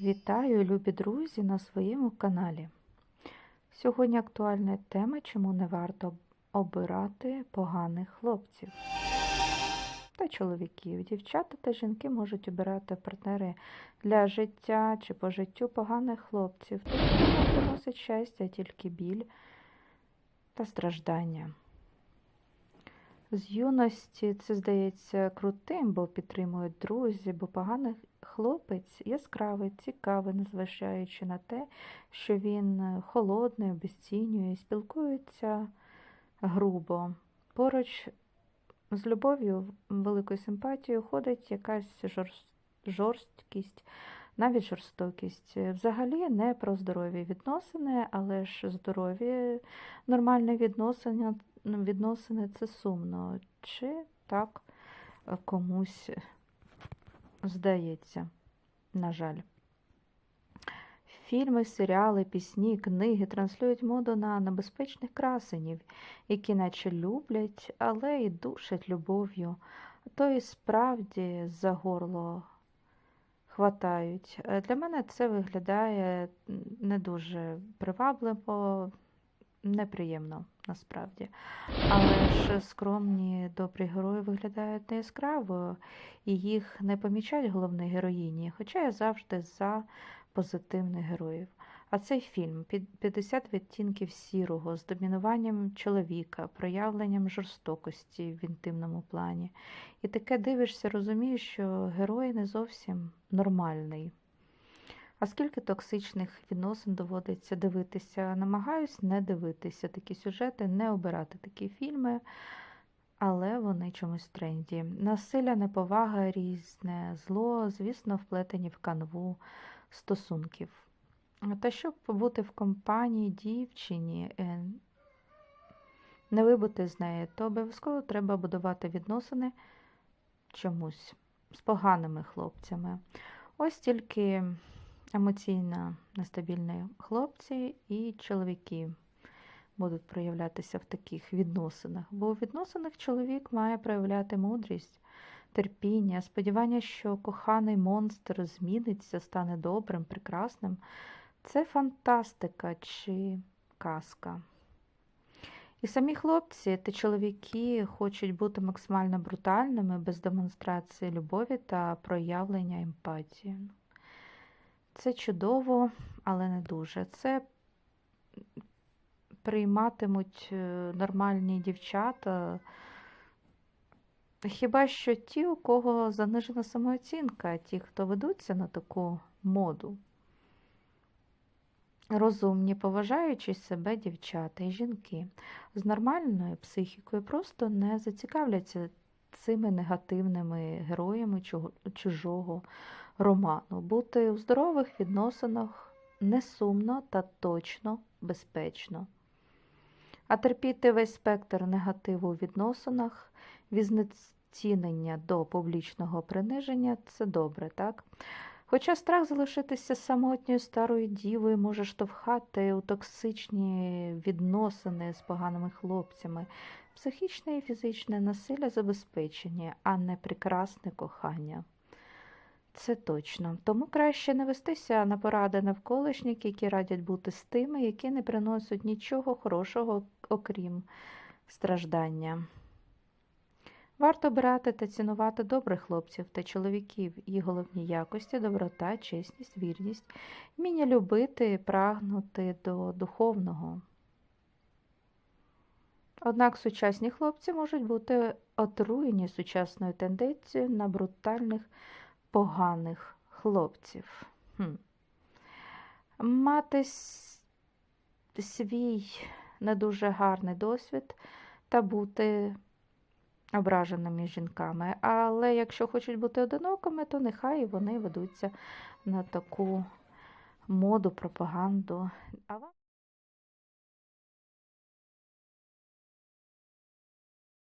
Вітаю, любі друзі, на своєму каналі. Сьогодні актуальна тема, чому не варто обирати поганих хлопців та чоловіків. Дівчата та жінки можуть обирати партнери для життя чи по життю поганих хлопців. Не приносить щастя, тільки біль та страждання. З юності це здається крутим, бо підтримують друзі, бо поганий хлопець яскравий, цікавий, незважаючи на те, що він е, холодний, обесцінює, спілкується грубо. Поруч з любов'ю, великою симпатією ходить якась жорст- жорсткість, навіть жорстокість. Взагалі не про здорові відносини, але ж здорові нормальні відносини, відносини це сумно. Чи так е, комусь здається, на жаль. Фільми, серіали, пісні, книги транслюють моду на небезпечних красенів, які наче люблять, але й душать любов'ю, то і справді за горло хватають. Е, Для мене це виглядає не дуже привабливо, неприємно насправді. Але ж скромні добрі герої виглядають не яскраво, і їх не помічають головні героїні, хоча я завжди за позитивних героїв. А цей фільм під 50 відтінків сірого з домінуванням чоловіка, проявленням жорстокості в інтимному плані. І таке дивишся, розумієш, що герой не зовсім нормальний. А скільки токсичних відносин доводиться дивитися? Намагаюсь не дивитися такі сюжети, не обирати такі фільми, але вони чомусь в тренді. Насилля, неповага, різне зло, звісно, вплетені в канву стосунків. Та щоб побути в компанії дівчині, е, не вибути з неї, то обов'язково треба будувати відносини чомусь з поганими хлопцями. Ось тільки емоційно нестабільні хлопці і чоловіки будуть проявлятися в таких відносинах. Бо у відносинах чоловік має проявляти мудрість, терпіння, сподівання, що коханий монстр зміниться, стане добрим, прекрасним. Це фантастика чи казка. І самі хлопці та чоловіки хочуть бути максимально брутальними без демонстрації любові та проявлення емпатії. Це чудово, але не дуже. Це прийматимуть е, нормальні дівчата. Хіба що ті, у кого занижена самооцінка, ті, хто ведуться на таку моду. Розумні, поважаючи себе дівчата і жінки з нормальною психікою просто не зацікавляться цими негативними героями чужого роману. Бути у здорових відносинах не сумно та точно безпечно. А терпіти весь спектр негативу у відносинах, від знецінення до публічного приниження це добре, так? Хоча страх залишитися самотньою старою дівою може штовхати у токсичні відносини з поганими хлопцями, психічне і фізичне насилля забезпечені, а не прекрасне кохання. Це точно. Тому краще не вестися на поради навколишніх, які радять бути з тими, які не приносять нічого хорошого, окрім страждання. Варто брати та цінувати добрих хлопців та чоловіків, їх головні якості, доброта, чесність, вірність, вміння любити, прагнути до духовного. Однак сучасні хлопці можуть бути отруєні сучасною тенденцією на брутальних, поганих хлопців. Хм. Мати свій не дуже гарний досвід та бути ображеними жінками. Але якщо хочуть бути одинокими, то нехай вони ведуться на таку моду, пропаганду.